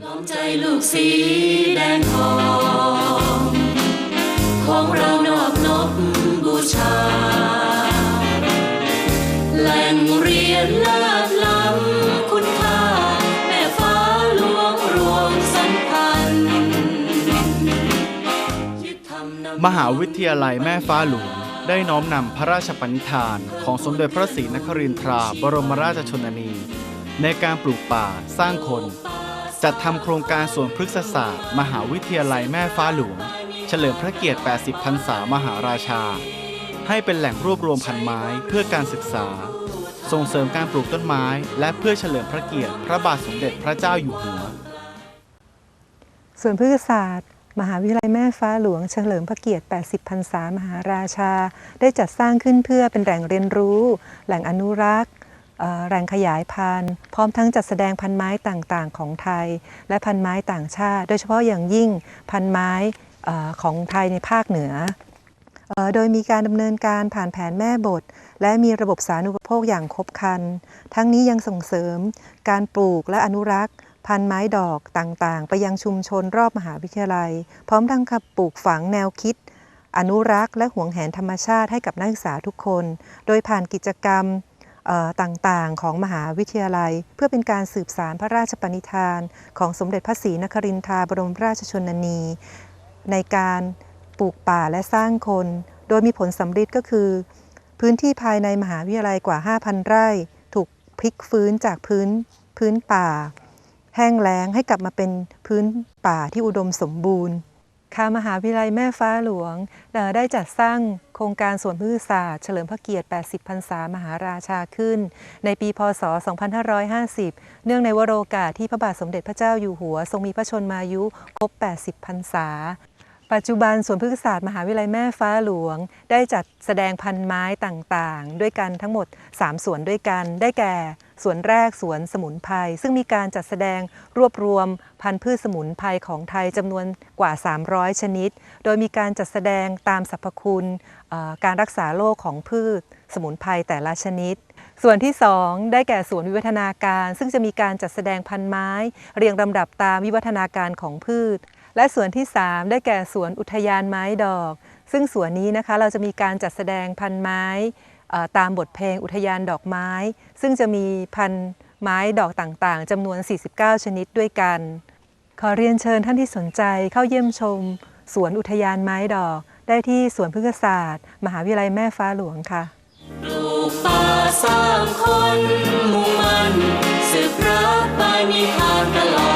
ล้อมใจลูกสีแดงทองของเรานอบนบบูชา แหล่งเรียนเลิศล้ำคุณค่า แม่ฟ้าหลวงรวมสัมพันธ์มหาวิทยาลัยแม่ฟ้าหลวงได้น้อมนำพระราชปณิธาน ของสมเด็จพระศรีนครินทราบรมราชชนนี ในการปลูกป่าสร้างคน จัดทำโครงการสวนพฤกษศาสตร์ มหาวิทยาลัยแม่ฟ้าหลวง เฉลิมพระเกียรติ 80 พรรษามหาราชา ให้เป็นแหล่งรวบรวมพันไม้เพื่อการศึกษา ส่งเสริมการปลูกต้นไม้ และเพื่อเฉลิมพระเกียรติพระบาทสมเด็จพระเจ้าอยู่หัวส่วนพฤกษศาสตร์ มหาวิทยาลัยแม่ฟ้าหลวงเฉลิมพระเกียรติ 80 พรรษามหาราชา ได้จัดสร้างขึ้นเพื่อเป็นแหล่งเรียนรู้ แหล่งอนุรักษ์ แหล่งขยายพันธุ์ พร้อมทั้งจัดแสดงพันไม้ต่างๆ ของไทย และพันไม้ต่างชาติ โดยเฉพาะอย่างยิ่งพันไม้ของไทยในภาคเหนือ โดยมีการดำเนินการผ่านแผนแม่บท และมีระบบสาธารณูปโภคอย่างครบครัน ทั้งนี้ยังส่งเสริมการปลูกและอนุรักษ์พันไม้ดอกต่างๆ ไปยังชุมชนรอบมหาวิทยาลัย พร้อมทั้งกับปลูกฝังแนวคิด อนุรักษ์และห่วงแหนธรรมชาติให้กับนักศึกษาทุกคน โดยผ่านกิจกรรม ต่างๆ ของมหาวิทยาลัย เพื่อเป็นการสืบสารพระราชปณิธาน ของสมเด็จพระศรีนครินทราบรมราชชนนี ในการปลูกป่าและสร้างคน โดยมีผลสำฤทธิ์ก็คือ พื้นที่ภายในมหาวิทยาลัยกว่า 5,000 ไร่ ถูกพลิกฟื้นจากพื้นพื้นป่า แห้งแล้งให้กลับมาเป็นพื้นป่าที่อุดมสมบูรณ์ ค่ะมหาวิทยาลัยแม่ฟ้าหลวง ได้จัดสร้างโครงการสวนพฤกษศาสตร์เฉลิมพระเกียรติ 80 พรรษามหาราชาขึ้น ในปีพศ 2550 เนื่องในวโรกาสที่พระบาทสมเด็จพระเจ้าอยู่หัว ทรงมีพระชนมายุครบ 80 พรรษา ปัจจุบันสวนพฤกษศาสตร์มหาวิทยาลัยแม่ฟ้าหลวง ได้จัดแสดงพันไม้ต่างๆ ด้วยกันทั้งหมด 3 สวนด้วยกันได้แก่ สวนแรกสวนสมุนไพรซึ่งมีการจัดแสดงรวบรวมพันธุ์พืชสมุนไพรของไทยจำนวนกว่า 300 ชนิด โดยมีการจัดแสดงตามสรรพคุณการรักษาโรคของพืชสมุนไพรแต่ละชนิด ส่วนที่ 2 ได้แก่สวนวิวัฒนาการ ซึ่งจะมีการจัดแสดงพันไม้ เรียงลำดับตามวิวัฒนาการของพืช และส่วนที่ 3 ได้แก่สวนอุทยานไม้ดอก ซึ่งสวนนี้นะคะเราจะมีการจัดแสดงพันไม้ ตามบทเพลงอุทยานดอกไม้ ซึ่งจะมีพันไม้ดอกต่างๆจำนวน 49 ชนิดด้วยกัน ขอเรียนเชิญท่านที่สนใจเข้าเยี่ยมชม สวนอุทยานไม้ดอก ได้ที่สวนพฤกษศาสตร์ มหาวิทยาลัยแม่ฟ้าหลวงค่ะปลูกป่าสร้างคนมุ่งมั่นสืบรักไปนิทานตลอ